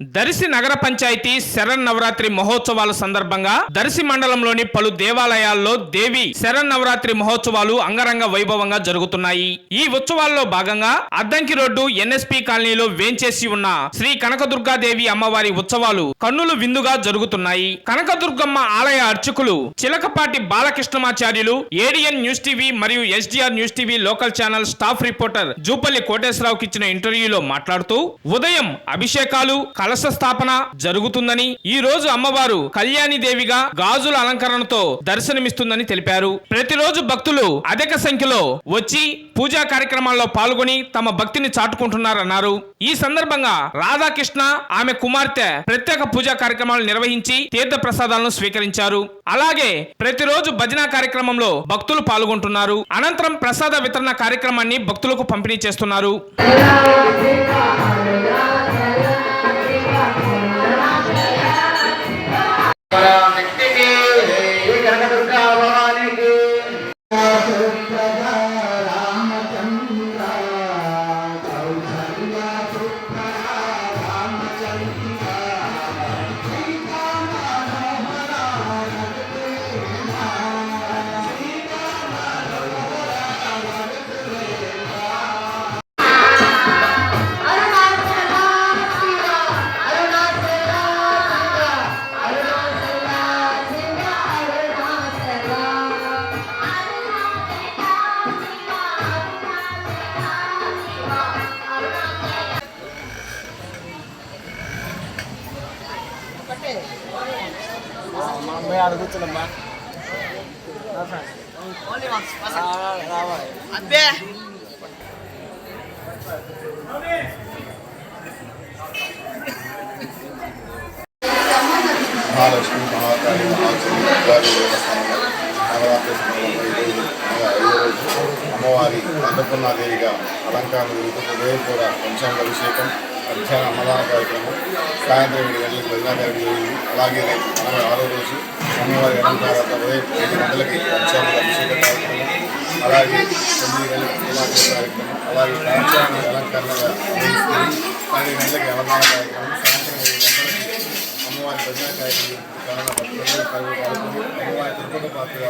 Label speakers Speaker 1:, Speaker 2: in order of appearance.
Speaker 1: దర్శి నగర పంచాయతీ శరణ్ నవరాత్రి మహోత్సవాల సందర్భంగా దర్శి మండలంలోని పలు దేవాలయాల్లో దేవి శరణ్ నవరాత్రి మహోత్సవాలు అంగరంగ వైభవంగా జరుగుతున్నాయి. ఈ ఉత్సవాల్లో భాగంగా అద్దంకి రోడ్డు ఎన్ఎస్పి కాలనీలో వేంచేసి ఉన్న శ్రీ కనకదుర్గాదేవి అమ్మవారి ఉత్సవాలు కన్నులు విందుగా జరుగుతున్నాయి. కనకదుర్గమ్మ ఆలయ అర్చకులు Chilakapati Balakrishnamacharyulu ADN news TV మరియు SDR news TV local channel staff reporter Jupalli కోటేశ్వరరావుకి ఇచ్చిన ఇంటర్వ్యూలో మాట్లాడుతూ ఉదయం అభిషేకాలు కలశ స్థాపన జరుగుతుందని ఈ రోజు అమ్మవారు కళ్యాణి దేవిగా గాజుల అలంకరణతో దర్శనమిస్తుందని తెలిపారు. ప్రతిరోజు భక్తులు అధిక సంఖ్యలో వచ్చి పూజా కార్యక్రమాల్లో పాల్గొని తమ భక్తిని చాటుకుంటున్నారన్నారు. ఈ సందర్భంగా రాధాకృష్ణ ఆమె కుమార్తె ప్రత్యేక పూజా కార్యక్రమాలు నిర్వహించి తీర్థ ప్రసాదాలను స్వీకరించారు. అలాగే ప్రతిరోజు భజన కార్యక్రమంలో భక్తులు పాల్గొంటున్నారు. అనంతరం ప్రసాద వితరణ కార్యక్రమాన్ని భక్తులకు పంపిణీ చేస్తున్నారు.
Speaker 2: మహాలక్ష్మి మహాకాళి మహాచండి ఉగాది దేవస్థానంలో నవరాత్రి సందర్భంగా ఈరోజు అనగా ఐదో రోజు అమ్మవారి అన్నపూర్ణాదేవిగా అలంకారం ఉదయపూర పంచాంగ అభిషేకం మధ్యాహ్నం అన్నదాన కార్యక్రమం సాయంత్రం ఏడు గంటలకు భజన కార్యక్రమం అలాగే రేపు అనగా ఆరో రోజు అమ్మవారి అలంకారాత ఉదయం ఐదు గంటలకి పంచాంగ అభిషేక కార్యక్రమం. అలాగే తొమ్మిది గంటలకు పూలార్చన కార్యక్రమం అలాగే పంచాంగ అలంకరణగా నిర్వహిస్తుంది. పన్నెండు గంటలకి అన్నదాన కార్యక్రమం. సాయంత్రం ఏడు గంటలకి అమ్మవారి భజన కార్యక్రమం. చాలా భక్తులు కవి పాల్గొని అమ్మవారి తిరుపతి పాత్ర